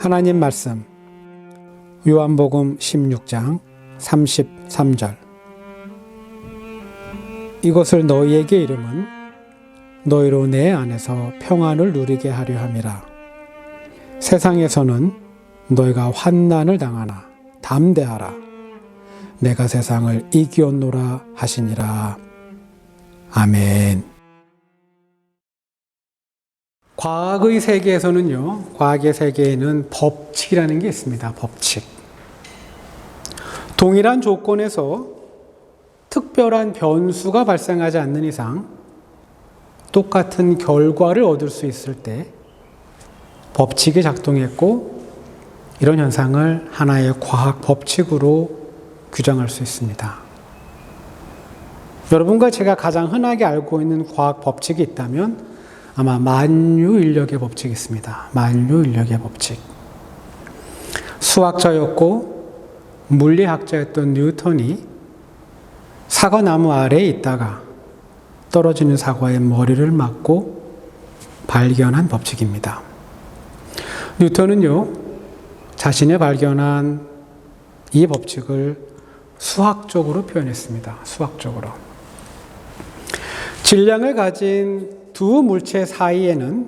하나님 말씀. 요한복음 16장 33절. 이것을 너희에게 이름은 너희로 내 안에서 평안을 누리게 하려 함이라. 세상에서는 너희가 환난을 당하나 담대하라. 내가 세상을 이기었노라 하시니라. 아멘 과학의 세계에서는요, 과학의 세계에는 법칙이라는 게 있습니다. 법칙. 동일한 조건에서 특별한 변수가 발생하지 않는 이상 똑같은 결과를 얻을 수 있을 때 법칙이 작동했고 이런 현상을 하나의 과학 법칙으로 규정할 수 있습니다. 여러분과 제가 가장 흔하게 알고 있는 과학 법칙이 있다면 아마 만유인력의 법칙이 있습니다. 만유인력의 법칙. 수학자였고 물리학자였던 뉴턴이 사과나무 아래에 있다가 떨어지는 사과의 머리를 맞고 발견한 법칙입니다. 뉴턴은요, 자신의 발견한 이 법칙을 수학적으로 표현했습니다. 수학적으로. 질량을 가진 두 물체 사이에는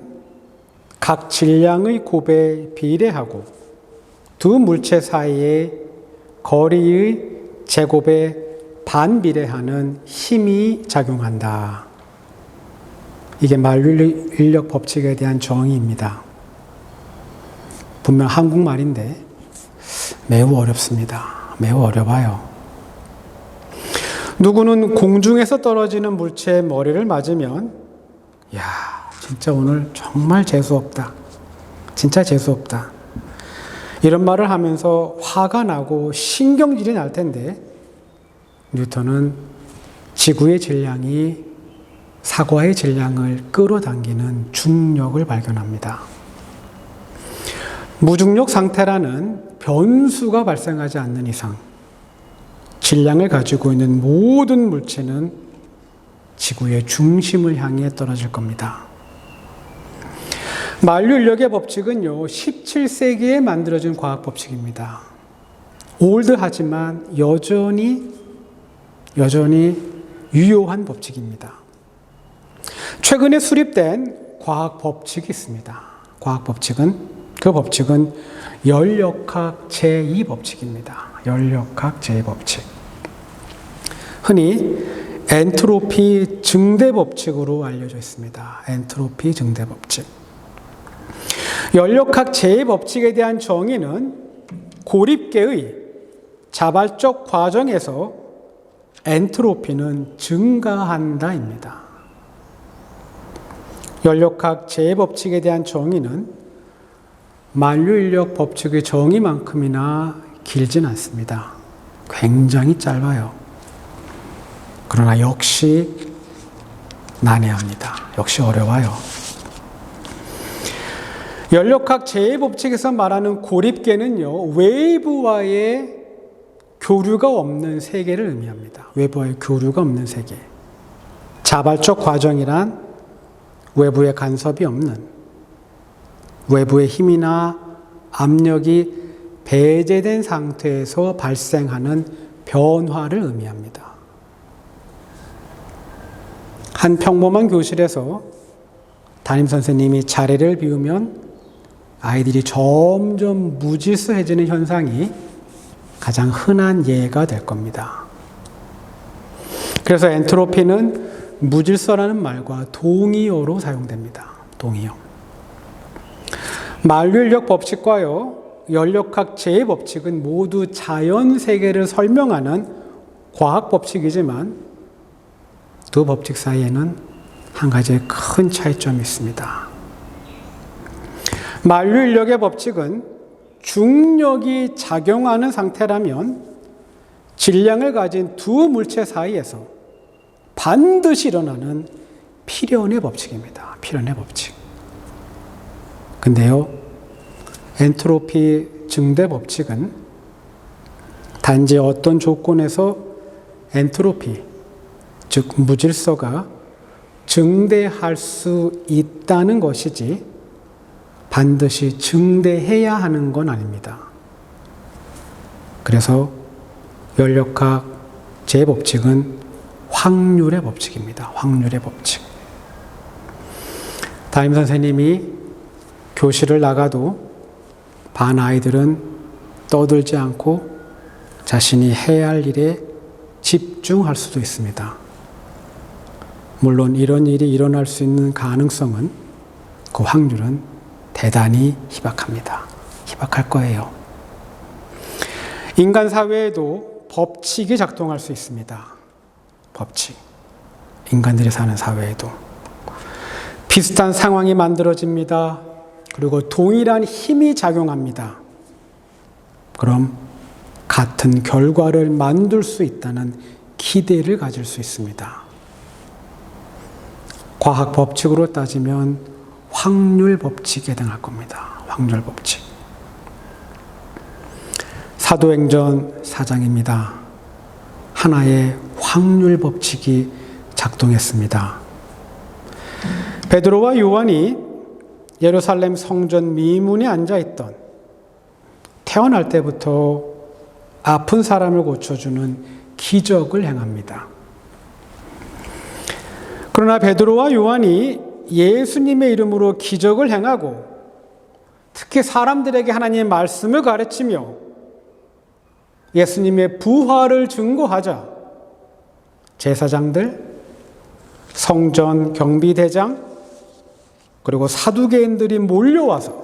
각 질량의 곱에 비례하고 두 물체 사이의 거리의 제곱에 반비례하는 힘이 작용한다. 이게 만유인력 법칙에 대한 정의입니다. 분명 한국말인데 매우 어렵습니다. 매우 어려워요. 누구는 공중에서 떨어지는 물체의 머리를 맞으면 야, 진짜 오늘 정말 재수없다. 진짜 재수없다. 이런 말을 하면서 화가 나고 신경질이 날 텐데, 뉴턴은 지구의 질량이 사과의 질량을 끌어당기는 중력을 발견합니다. 무중력 상태라는 변수가 발생하지 않는 이상, 질량을 가지고 있는 모든 물체는 지구의 중심을 향해 떨어질 겁니다. 만류 인력의 법칙은요, 17세기에 만들어진 과학 법칙입니다. 올드하지만 여전히, 여전히 유효한 법칙입니다. 최근에 수립된 과학 법칙이 있습니다. 과학 법칙은, 그 법칙은 열역학 제2법칙입니다. 열역학 제2법칙. 흔히 엔트로피 증대 법칙으로 알려져 있습니다. 엔트로피 증대 법칙. 연력학 제 법칙에 대한 정의는 고립계의 자발적 과정에서 엔트로피는 증가한다입니다. 연력학 제 법칙에 대한 정의는 만류인력 법칙의 정의만큼이나 길진 않습니다. 굉장히 짧아요. 그러나 역시 난해합니다. 역시 어려워요. 연력학 제 법칙에서 말하는 고립계는요, 외부와의 교류가 없는 세계를 의미합니다. 외부와의 교류가 없는 세계. 자발적 과정이란 외부의 간섭이 없는 외부의 힘이나 압력이 배제된 상태에서 발생하는 변화를 의미합니다. 한 평범한 교실에서 담임 선생님이 자리를 비우면 아이들이 점점 무질서해지는 현상이 가장 흔한 예가 될 겁니다. 그래서 엔트로피는 무질서라는 말과 동의어로 사용됩니다. 동의어. 만류인력 법칙과요, 연력학 제 법칙은 모두 자연 세계를 설명하는 과학 법칙이지만 두 법칙 사이에는 한 가지의 큰 차이점이 있습니다. 만류인력의 법칙은 중력이 작용하는 상태라면 질량을 가진 두 물체 사이에서 반드시 일어나는 필연의 법칙입니다. 필연의 법칙. 근데요, 엔트로피 증대 법칙은 단지 어떤 조건에서 엔트로피, 즉 무질서가 증대할 수 있다는 것이지 반드시 증대해야 하는 건 아닙니다. 그래서 연력학 제법칙은 확률의 법칙입니다. 확률의 법칙. 담임 선생님이 교실을 나가도 반 아이들은 떠들지 않고 자신이 해야 할 일에 집중할 수도 있습니다. 물론 이런 일이 일어날 수 있는 가능성은 그 확률은 대단히 희박합니다. 희박할 거예요. 인간 사회에도 법칙이 작동할 수 있습니다. 법칙. 인간들이 사는 사회에도. 비슷한 상황이 만들어집니다. 그리고 동일한 힘이 작용합니다. 그럼 같은 결과를 만들 수 있다는 기대를 가질 수 있습니다. 과학 법칙으로 따지면 확률 법칙에 해당할 겁니다. 확률 법칙. 사도행전 4장입니다. 하나의 확률 법칙이 작동했습니다. 베드로와 요한이 예루살렘 성전 미문에 앉아 있던 태어날 때부터 아픈 사람을 고쳐주는 기적을 행합니다. 그러나 베드로와 요한이 예수님의 이름으로 기적을 행하고 특히 사람들에게 하나님의 말씀을 가르치며 예수님의 부활을 증거하자 제사장들, 성전 경비대장, 그리고 사두개인들이 몰려와서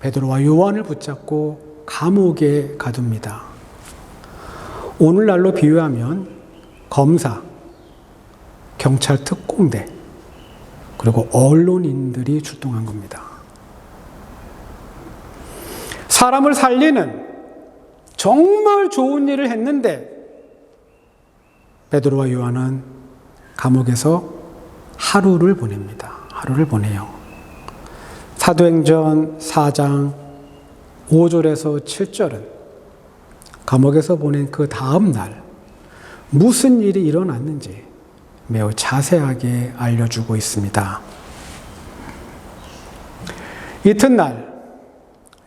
베드로와 요한을 붙잡고 감옥에 가둡니다. 오늘날로 비유하면 검사, 경찰 특공대, 그리고 언론인들이 출동한 겁니다. 사람을 살리는 정말 좋은 일을 했는데 베드로와 요한은 감옥에서 하루를 보냅니다. 하루를 보내요. 사도행전 4장 5절에서 7절은 감옥에서 보낸 그 다음 날 무슨 일이 일어났는지 매우 자세하게 알려주고 있습니다. 이튿날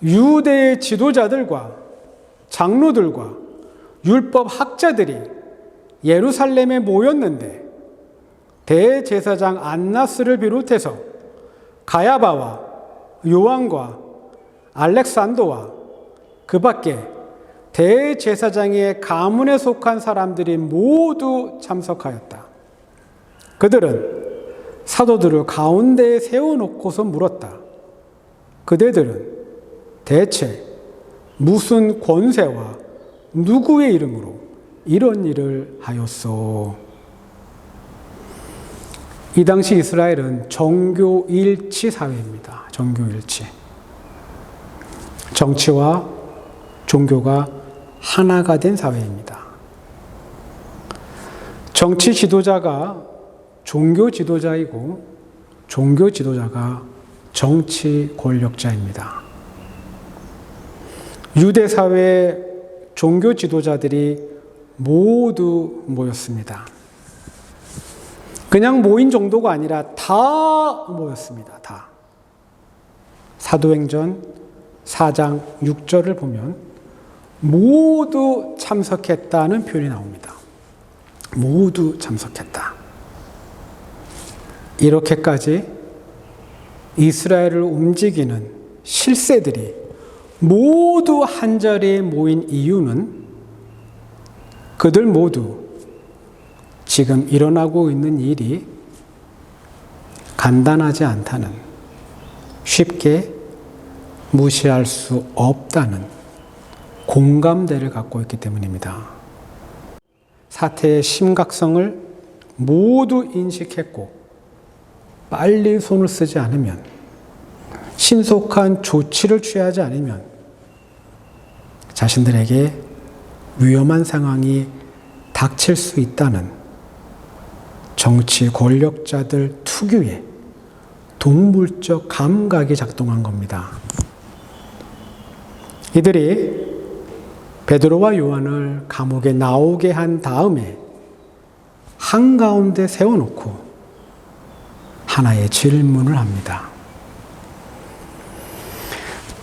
유대의 지도자들과 장로들과 율법 학자들이 예루살렘에 모였는데 대제사장 안나스를 비롯해서 가야바와 요한과 알렉산더와 그 밖에 대제사장의 가문에 속한 사람들이 모두 참석하였다. 그들은 사도들을 가운데에 세워놓고서 물었다. 그대들은 대체 무슨 권세와 누구의 이름으로 이런 일을 하였소? 이 당시 이스라엘은 정교 일치 사회입니다. 정교 일치. 정치와 종교가 하나가 된 사회입니다. 정치 지도자가 종교 지도자이고 종교 지도자가 정치 권력자입니다. 유대 사회 종교 지도자들이 모두 모였습니다. 그냥 모인 정도가 아니라 다 모였습니다. 다. 사도행전 4장 6절을 보면 모두 참석했다는 표현이 나옵니다. 모두 참석했다. 이렇게까지 이스라엘을 움직이는 실세들이 모두 한 자리에 모인 이유는 그들 모두 지금 일어나고 있는 일이 간단하지 않다는 쉽게 무시할 수 없다는 공감대를 갖고 있기 때문입니다. 사태의 심각성을 모두 인식했고 빨리 손을 쓰지 않으면 신속한 조치를 취하지 않으면 자신들에게 위험한 상황이 닥칠 수 있다는 정치 권력자들 특유의 동물적 감각이 작동한 겁니다. 이들이 베드로와 요한을 감옥에 나오게 한 다음에 한가운데 세워놓고 하나의 질문을 합니다.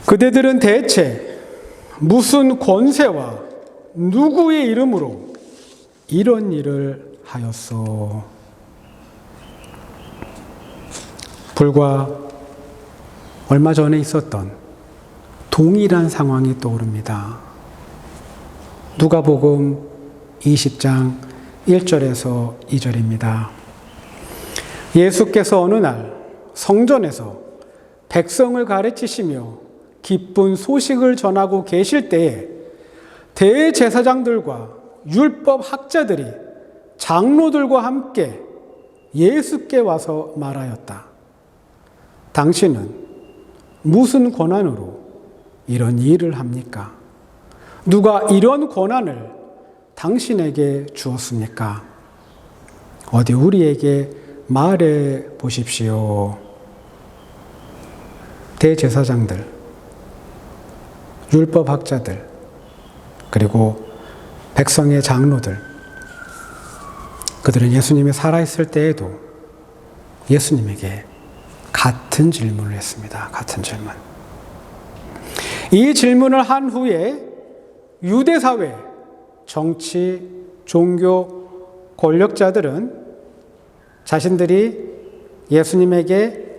그대들은 대체 무슨 권세와 누구의 이름으로 이런 일을 하였소? 불과 얼마 전에 있었던 동일한 상황이 떠오릅니다. 누가복음 20장 1절에서 2절입니다. 예수께서 어느 날 성전에서 백성을 가르치시며 기쁜 소식을 전하고 계실 때에 대제사장들과 율법 학자들이 장로들과 함께 예수께 와서 말하였다. 당신은 무슨 권한으로 이런 일을 합니까? 누가 이런 권한을 당신에게 주었습니까? 어디 우리에게 말해 보십시오. 대제사장들, 율법학자들, 그리고 백성의 장로들, 그들은 예수님이 살아있을 때에도 예수님에게 같은 질문을 했습니다. 같은 질문. 이 질문을 한 후에 유대사회, 정치, 종교, 권력자들은 자신들이 예수님에게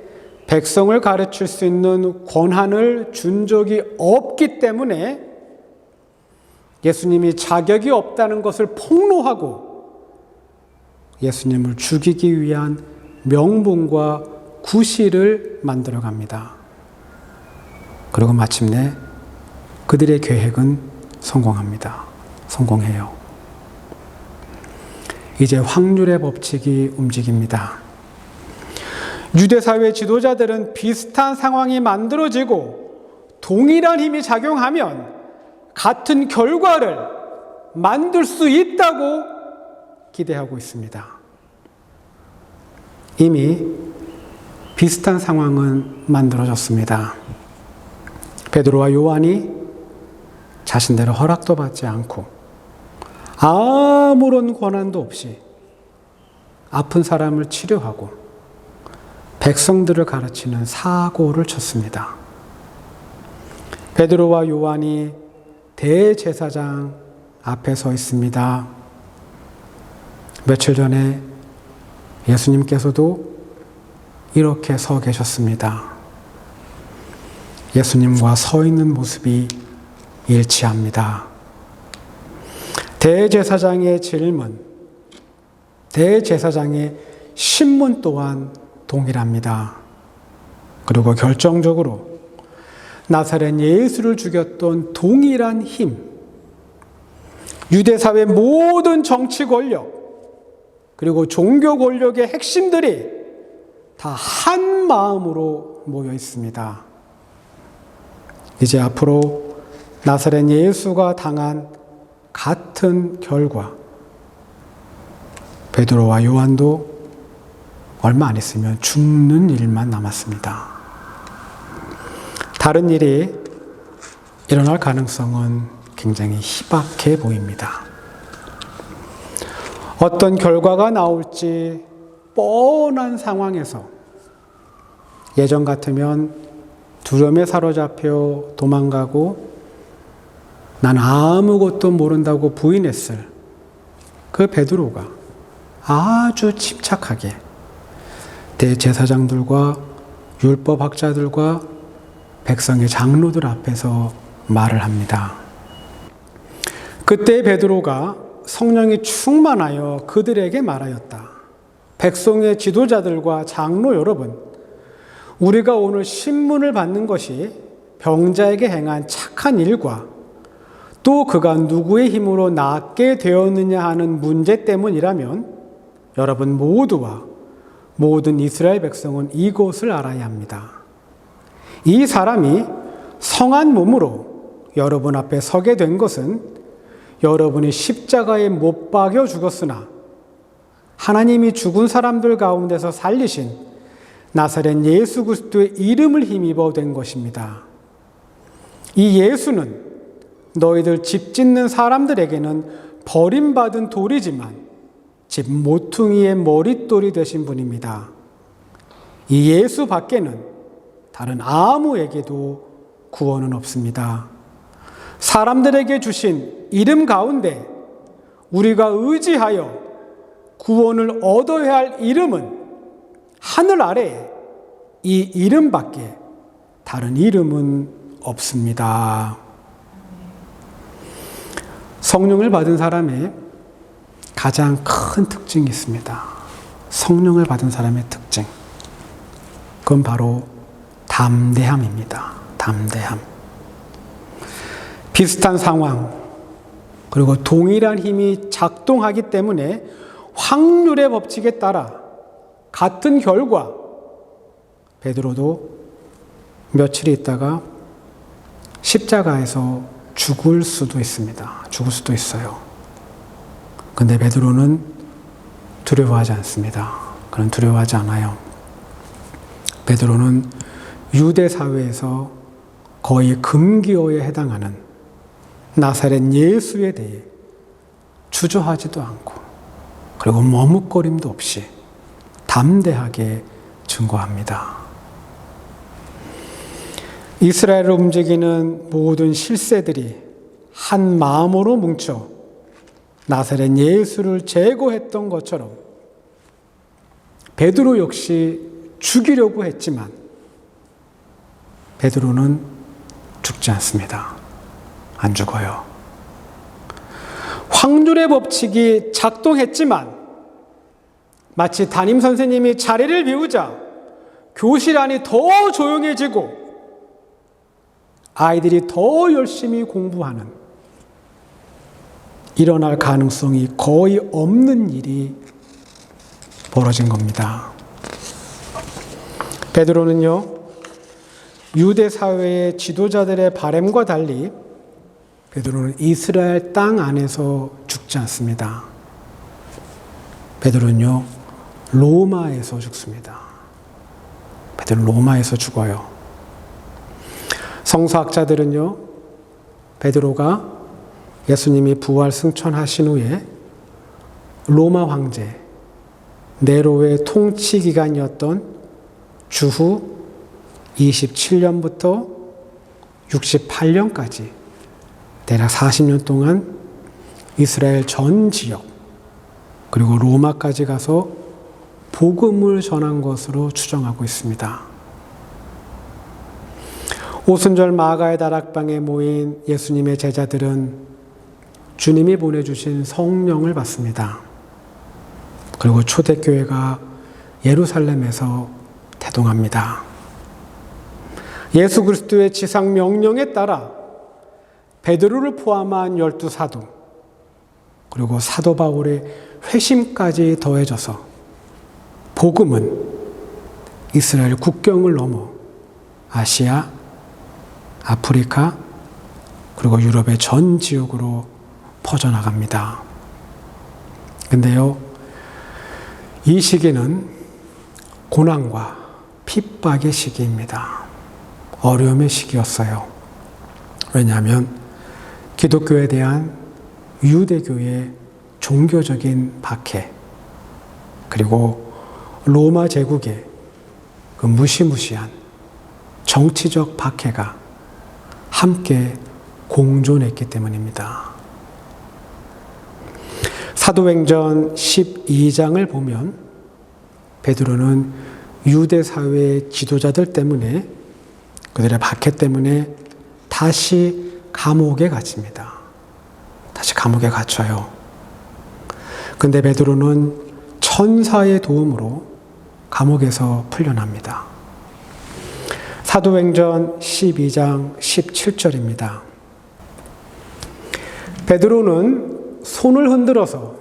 백성을 가르칠 수 있는 권한을 준 적이 없기 때문에 예수님이 자격이 없다는 것을 폭로하고 예수님을 죽이기 위한 명분과 구실을 만들어 갑니다. 그리고 마침내 그들의 계획은 성공합니다. 성공해요. 이제 확률의 법칙이 움직입니다. 유대사회 지도자들은 비슷한 상황이 만들어지고 동일한 힘이 작용하면 같은 결과를 만들 수 있다고 기대하고 있습니다. 이미 비슷한 상황은 만들어졌습니다. 베드로와 요한이 자신들의 허락도 받지 않고 아무런 권한도 없이 아픈 사람을 치료하고 백성들을 가르치는 사고를 쳤습니다. 베드로와 요한이 대제사장 앞에 서 있습니다. 며칠 전에 예수님께서도 이렇게 서 계셨습니다. 예수님과 서 있는 모습이 일치합니다. 대제사장의 질문, 대제사장의 신문 또한 동일합니다. 그리고 결정적으로 나사렛 예수를 죽였던 동일한 힘, 유대사회 모든 정치 권력, 그리고 종교 권력의 핵심들이 다 한 마음으로 모여 있습니다. 이제 앞으로 나사렛 예수가 당한 같은 결과, 베드로와 요한도 얼마 안 있으면 죽는 일만 남았습니다. 다른 일이 일어날 가능성은 굉장히 희박해 보입니다. 어떤 결과가 나올지 뻔한 상황에서 예전 같으면 두려움에 사로잡혀 도망가고 난 아무것도 모른다고 부인했을 그 베드로가 아주 침착하게 대제사장들과 율법학자들과 백성의 장로들 앞에서 말을 합니다. 그때 베드로가 성령이 충만하여 그들에게 말하였다. 백성의 지도자들과 장로 여러분, 우리가 오늘 신문을 받는 것이 병자에게 행한 착한 일과 또 그가 누구의 힘으로 낫게 되었느냐 하는 문제 때문이라면 여러분 모두와 모든 이스라엘 백성은 이것을 알아야 합니다. 이 사람이 성한 몸으로 여러분 앞에 서게 된 것은 여러분이 십자가에 못 박여 죽었으나 하나님이 죽은 사람들 가운데서 살리신 나사렛 예수 그리스도의 이름을 힘입어 된 것입니다. 이 예수는 너희들 집 짓는 사람들에게는 버림받은 돌이지만 집 모퉁이의 머릿돌이 되신 분입니다. 이 예수 밖에는 다른 아무에게도 구원은 없습니다. 사람들에게 주신 이름 가운데 우리가 의지하여 구원을 얻어야 할 이름은 하늘 아래에 이 이름밖에 다른 이름은 없습니다. 성령을 받은 사람의 가장 큰 특징이 있습니다. 성령을 받은 사람의 특징. 그건 바로 담대함입니다. 담대함. 비슷한 상황, 그리고 동일한 힘이 작동하기 때문에 확률의 법칙에 따라 같은 결과, 베드로도 며칠 있다가 십자가에서 죽을 수도 있습니다. 죽을 수도 있어요. 근데 베드로는 두려워하지 않습니다. 그는 두려워하지 않아요. 베드로는 유대 사회에서 거의 금기어에 해당하는 나사렛 예수에 대해 주저하지도 않고 그리고 머뭇거림도 없이 담대하게 증거합니다. 이스라엘을 움직이는 모든 실세들이 한 마음으로 뭉쳐 나사렛 예수를 제거했던 것처럼 베드로 역시 죽이려고 했지만 베드로는 죽지 않습니다. 안 죽어요. 확률의 법칙이 작동했지만 마치 담임 선생님이 자리를 비우자 교실 안이 더 조용해지고 아이들이 더 열심히 공부하는 일어날 가능성이 거의 없는 일이 벌어진 겁니다. 베드로는요, 유대 사회의 지도자들의 바램과 달리 베드로는 이스라엘 땅 안에서 죽지 않습니다. 베드로는요, 로마에서 죽습니다. 베드로 로마에서 죽어요. 성서학자들은요, 베드로가 예수님이 부활 승천하신 후에 로마 황제 네로의 통치 기간이었던 주후 27년부터 68년까지 대략 40년 동안 이스라엘 전 지역 그리고 로마까지 가서 복음을 전한 것으로 추정하고 있습니다. 오순절 마가의 다락방에 모인 예수님의 제자들은 주님이 보내주신 성령을 받습니다. 그리고 초대교회가 예루살렘에서 대동합니다. 예수 그리스도의 지상 명령에 따라 베드로를 포함한 열두 사도 그리고 사도 바울의 회심까지 더해져서 복음은 이스라엘 국경을 넘어 아시아, 아프리카, 그리고 유럽의 전 지역으로 퍼져나갑니다. 근데요, 이 시기는 고난과 핍박의 시기입니다. 어려움의 시기였어요. 왜냐하면 기독교에 대한 유대교의 종교적인 박해, 그리고 로마 제국의 그 무시무시한 정치적 박해가 함께 공존했기 때문입니다. 사도행전 12장을 보면 베드로는 유대 사회의 지도자들 때문에 그들의 박해 때문에 다시 감옥에 갇힙니다. 다시 감옥에 갇혀요. 근데 베드로는 천사의 도움으로 감옥에서 풀려납니다. 사도행전 12장 17절입니다. 베드로는 손을 흔들어서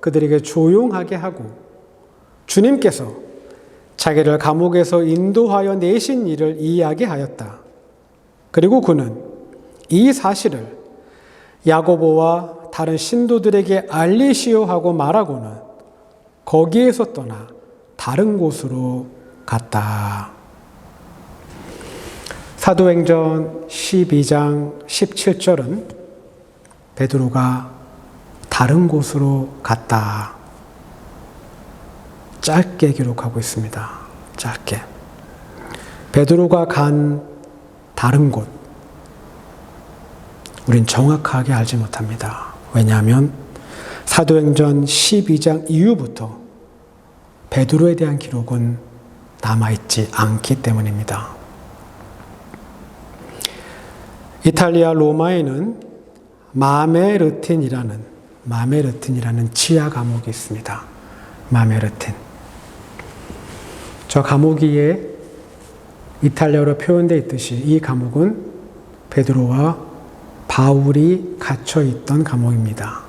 그들에게 조용하게 하고 주님께서 자기를 감옥에서 인도하여 내신 일을 이야기하였다. 그리고 그는 이 사실을 야고보와 다른 신도들에게 알리시오 하고 말하고는 거기에서 떠나 다른 곳으로 갔다. 사도행전 12장 17절은 베드로가 다른 곳으로 갔다. 짧게 기록하고 있습니다. 짧게. 베드로가 간 다른 곳, 우린 정확하게 알지 못합니다. 왜냐하면 사도행전 12장 이후부터 베드로에 대한 기록은 남아있지 않기 때문입니다. 이탈리아 로마에는 마메르틴이라는 마메르틴이라는 지하 감옥이 있습니다. 마메르틴. 저 감옥 위에 이탈리아로 표현되어 있듯이 이 감옥은 베드로와 바울이 갇혀 있던 감옥입니다.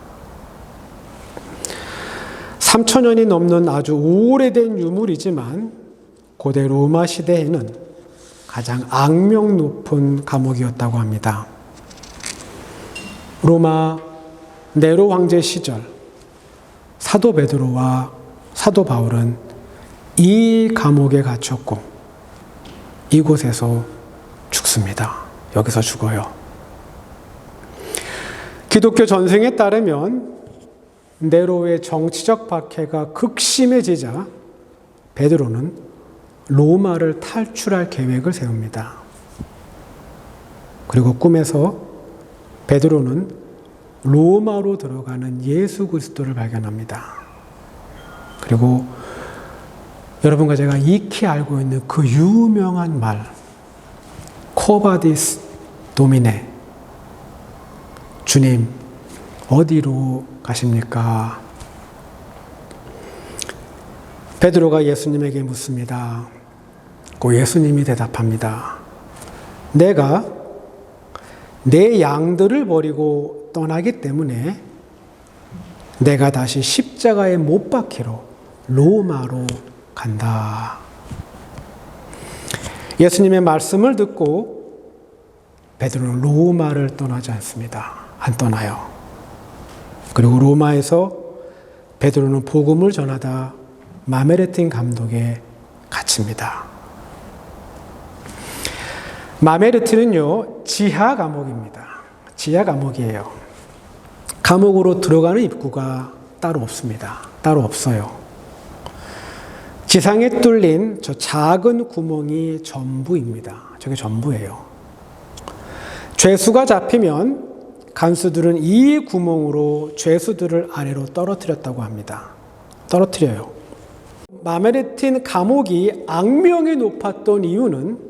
3천년이 넘는 아주 오래된 유물이지만 고대 로마 시대에는 가장 악명 높은 감옥이었다고 합니다. 로마 네로 황제 시절 사도 베드로와 사도 바울은 이 감옥에 갇혔고 이곳에서 죽습니다. 여기서 죽어요. 기독교 전승에 따르면 네로의 정치적 박해가 극심해지자 베드로는 로마를 탈출할 계획을 세웁니다. 그리고 꿈에서 베드로는 로마로 들어가는 예수 그리스도를 발견합니다. 그리고 여러분과 제가 익히 알고 있는 그 유명한 말, 코바디스 도미네. 주님, 어디로 가십니까? 베드로가 예수님에게 묻습니다. 그 예수님이 대답합니다. 내가 내 양들을 버리고 떠나기 때문에 내가 다시 십자가에 못 박히러 로마로 간다. 예수님의 말씀을 듣고 베드로는 로마를 떠나지 않습니다. 안 떠나요. 그리고 로마에서 베드로는 복음을 전하다 마메르틴 감독에 갇힙니다. 마메르틴은요, 지하 감옥입니다. 지하 감옥이에요. 감옥으로 들어가는 입구가 따로 없습니다. 따로 없어요. 지상에 뚫린 저 작은 구멍이 전부입니다. 저게 전부예요. 죄수가 잡히면 간수들은 이 구멍으로 죄수들을 아래로 떨어뜨렸다고 합니다. 떨어뜨려요. 마메르틴 감옥이 악명이 높았던 이유는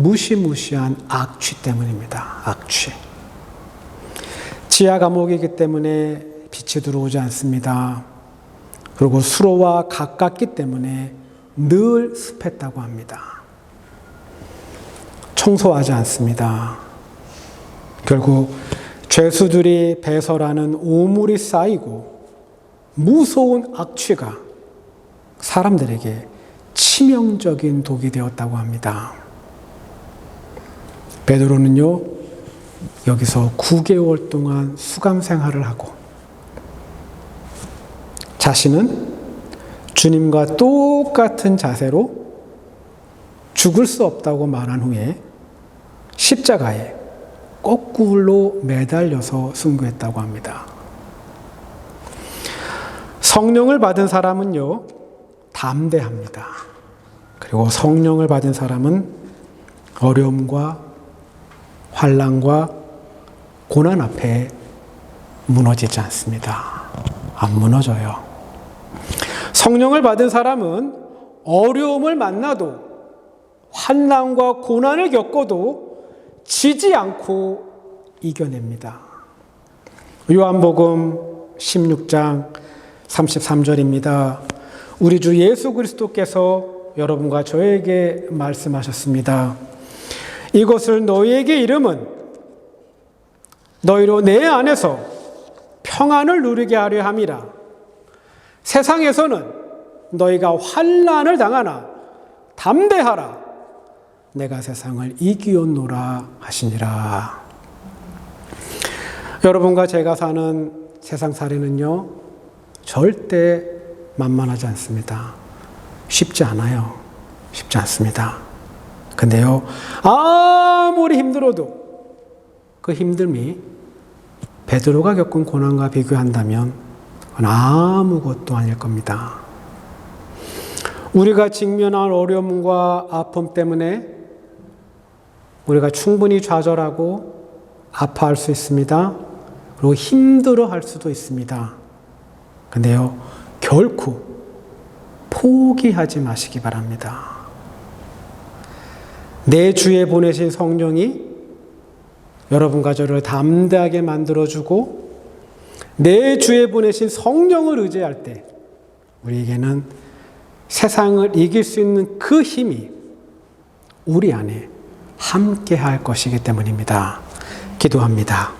무시무시한 악취 때문입니다. 악취. 지하 감옥이기 때문에 빛이 들어오지 않습니다. 그리고 수로와 가깝기 때문에 늘 습했다고 합니다. 청소하지 않습니다. 결국 죄수들이 배설하는 오물이 쌓이고 무서운 악취가 사람들에게 치명적인 독이 되었다고 합니다. 베드로는요, 여기서 9개월 동안 수감 생활을 하고 자신은 주님과 똑같은 자세로 죽을 수 없다고 말한 후에 십자가에 거꾸로 매달려서 순교했다고 합니다. 성령을 받은 사람은요, 담대합니다. 그리고 성령을 받은 사람은 어려움과 환란과 고난 앞에 무너지지 않습니다. 안 무너져요. 성령을 받은 사람은 어려움을 만나도 환난과 고난을 겪어도 지지 않고 이겨냅니다. 요한복음 16장 33절입니다. 우리 주 예수 그리스도께서 여러분과 저에게 말씀하셨습니다. 이것을 너희에게 이름은 너희로 내 안에서 평안을 누리게 하려 함이라. 세상에서는 너희가 환난을 당하나 담대하라. 내가 세상을 이기었노라 하시니라. 여러분과 제가 사는 세상 살이는요, 절대 만만하지 않습니다. 쉽지 않아요. 쉽지 않습니다. 근데요, 아무리 힘들어도 그 힘듦이 베드로가 겪은 고난과 비교한다면 그건 아무것도 아닐 겁니다. 우리가 직면한 어려움과 아픔 때문에 우리가 충분히 좌절하고 아파할 수 있습니다. 그리고 힘들어 할 수도 있습니다. 근데요, 결코 포기하지 마시기 바랍니다. 내 주에 보내신 성령이 여러분과 저를 담대하게 만들어주고 내 주에 보내신 성령을 의지할 때 우리에게는 세상을 이길 수 있는 그 힘이 우리 안에 함께 할 것이기 때문입니다. 기도합니다.